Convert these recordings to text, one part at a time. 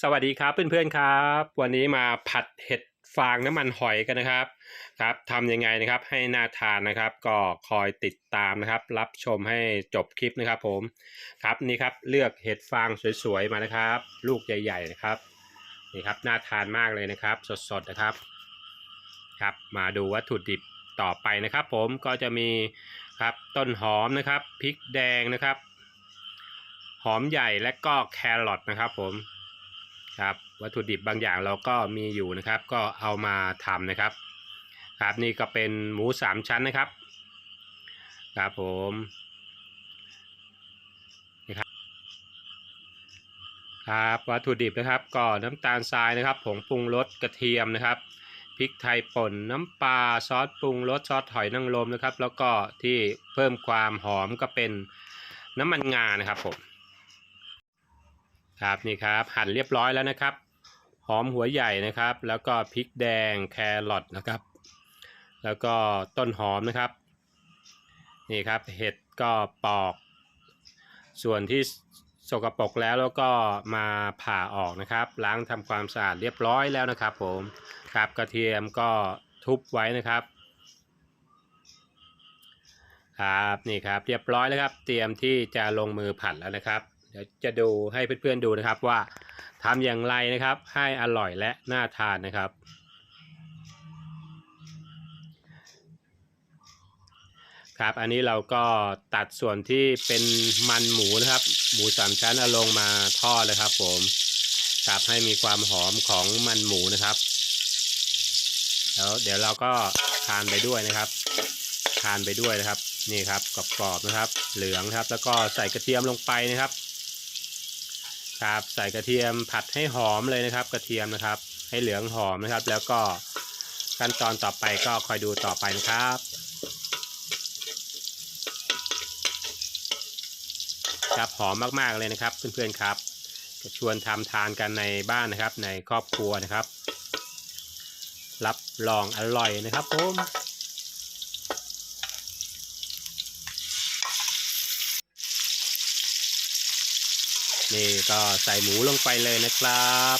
สวัสดีครับเพื่อนๆครับ วันนี้มาผัดเห็ดฟางน้ำมันหอยกันนะครับครับทำยังไงนะครับให้น่าทานนะครับ ก็คอยติดตามนะครับ รับชมให้จบคลิปนะครับ ผมครับนี่ครับเลือกเห็ดฟางสวยๆมานะครับ ลูกใหญ่ ๆนะครับนี่ครับน่าทานมากเลยนะครับ สดๆนะครับครับมาดูวัตถุดิบต่อไปนะครับ ผมก็จะมีครับต้นหอมนะครับพริกแดงนะครับ หอมใหญ่และก็แครอทนะครับ ผม ครับวัตถุดิบบางอย่างเราก็มีอยู่นะครับ ก็เอามาทำนะครับครับนี่ก็เป็นหมูสามชั้นนะครับครับผมนี่ครับครับวัตถุดิบนะครับก็น้ำตาลทรายนะครับผงปรุงรสกระเทียมนะครับพริกไทยป่นน้ำปลาซอสปรุงรสซอสหอยนางรมนะครับ แล้วก็ที่เพิ่มความหอมก็เป็นน้ำมันงานะครับผม ครับนี่ครับหั่นเรียบร้อยแล้วนะครับ หอมหัวใหญ่นะครับ แล้วก็พริกแดงแครอทนะครับ แล้วก็ต้นหอมนะครับ นี่ครับเห็ดก็ปอก ส่วนที่สกปรกแล้วแล้วก็มาผ่าออกนะครับ ล้างทำความสะอาดเรียบร้อยแล้วนะครับผมครับกระเทียมก็ทุบไว้นะครับครับนี่ครับเรียบร้อยแล้วครับ เตรียมที่จะลงมือผัดแล้วนะครับ เดี๋ยวจะดูให้เพื่อนๆดูนะครับว่าทำอย่างไรนะครับ ให้อร่อยและน่าทานนะครับ ครับอันนี้เราก็ตัดส่วนที่เป็นมันหมูนะครับ หมูสามชั้นเอาลงมาทอดเลยครับผมครับให้มีความหอมของมันหมูนะครับแล้วเดี๋ยวเราก็ทานไปด้วยนะครับ ทานไปด้วยนะครับนี่ครับกรอบๆนะครับ เหลืองครับ แล้วก็ใส่กระเทียมลงไปนะครับ ครับ ใส่กระเทียมผัดให้หอมเลยนะครับ กระเทียมนะครับ ให้เหลืองหอมนะครับ แล้วก็ขั้นตอนต่อไปก็คอยดูต่อไปนะครับครับหอมมากๆเลยนะครับเพื่อนๆครับจะชวนทำทานกันในบ้านนะครับ ในครอบครัวนะครับ รับรองอร่อยนะครับผม นี่ก็ใส่หมูลงไปเลยนะครับ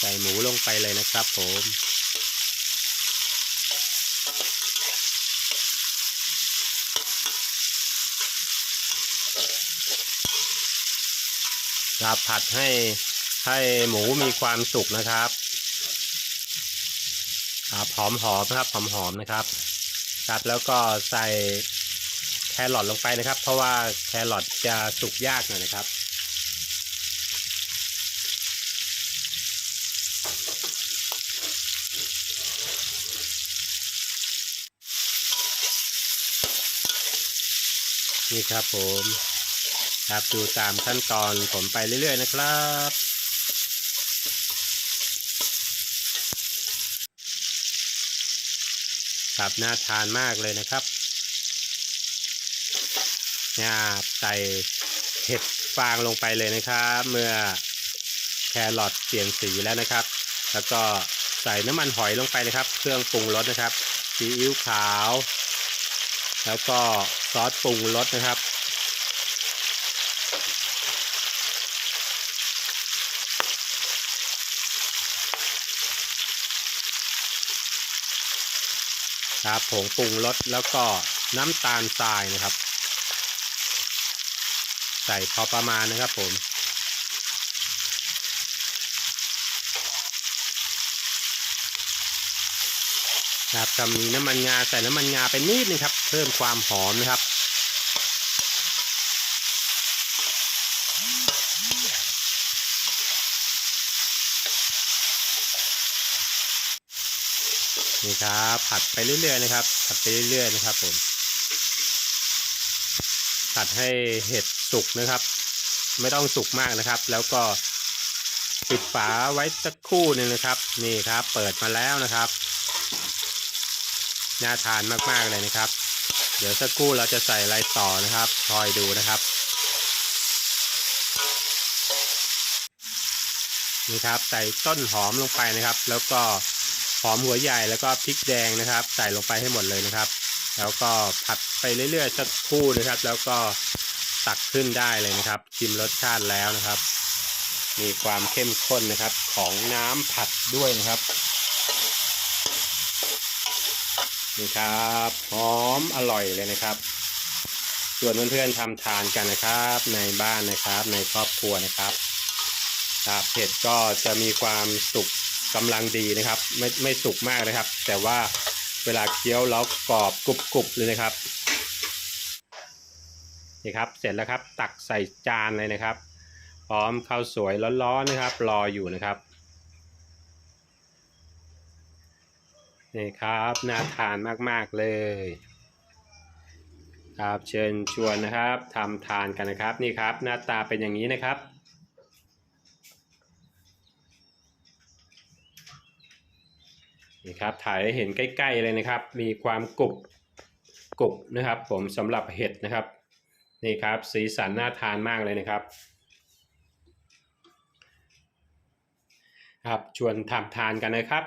ใส่หมูลงไปเลยนะครับผมครับผัดให้ให้หมูมีความสุกนะครับ ครับหอมหอมนะครับหอมหอมนะครับ ครับแล้วก็ใส่ แครอทลงไปนะครับ เพราะว่าแครอทจะสุกยากหน่อยนะครับ นี่ครับผมครับดูตามขั้นตอนผมไปเรื่อยๆนะครับครับน่าทานมากเลยนะครับ นี่ยใส่เห็ดฟางลงไปเลยนะครับ เมื่อแครอทเปลี่ยนสีแล้วนะครับ แล้วก็ใส่น้ำมันหอยลงไปนะครับ เครื่องปรุงรสนะครับซีอิ๊วขาว แล้วก็ซอสปรุงรสนะครับ ครับผงปรุงรสแล้วก็น้ำตาลทรายนะครับ ใส่พอประมาณนะครับผม ครับจะมีน้ำมันงาใส่น้ำมันงาไปนิดนึงครับ เพิ่มความหอมนะครับนี่ครับผัดไปเรื่อยๆนะครับผัดไปเรื่อยๆนะครับผม ดให้เห็ดสุกนะครับ ไม่ต้องสุกมากนะครับ แล้วก็ปิดฝาไว้สักครู่นึ่งนะครับ นี่ครับ เปิดมาแล้วนะครับน่าทานมากๆเลยนะครับ เดี๋ยวสักครู่เราจะใส่อะไรต่อนะครับคอยดูนะครับนี่ครับใส่ต้นหอมลงไปนะครับ แล้วก็หอมหัวใหญ่แล้วก็พริกแดงนะครับ ใส่ลงไปให้หมดเลยนะครับ แล้วก็ผัดไปเรื่อยๆสักครู่นะครับ แล้วก็ตักขึ้นได้เลยนะครับ ชิมรสชาติแล้วนะครับ มีความเข้มข้นนะครับของน้ำผัดด้วยนะครับนี่ครับหอมอร่อยเลยนะครับส่วนเพื่อนๆทำทานกันนะครับ ในบ้านนะครับ ในครอบครัวนะครับครับเผ็ดก็จะมีความสุกกำลังดีนะครับ ไม่ไม่สุกมากนะครับ แต่ว่า เวลาเคี้ยวแล้วกรอบกรุบๆเลยนะครับนี่ครับเสร็จแล้วครับตักใส่จานเลยนะครับ พร้อมข้าวสวยร้อนๆนะครับ รออยู่นะครับนี่ครับน่าทานมากๆเลยครับเชิญชวนนะครับทำทานกันนะครับนี่ครับ หน้าตาเป็นอย่างนี้นะครับ นี่ครับถ่ายให้เห็นใกล้ ๆ เลยนะครับ มีความกรุบกรุบนะครับ ผมสำหรับเห็ดนะครับนี่ครับสีสันน่าทานมากเลยนะครับครับชวนทำทานกันนะครับ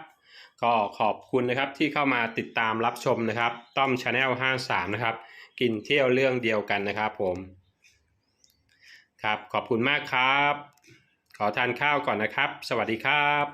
ก็ขอบคุณนะครับที่เข้ามาติดตามรับชมนะครับ ต้อมชาแนล53นะครับ กินเที่ยวเรื่องเดียวกันนะครับผมครับขอบคุณมากครับ ขอทานข้าวก่อนนะครับ สวัสดีครับ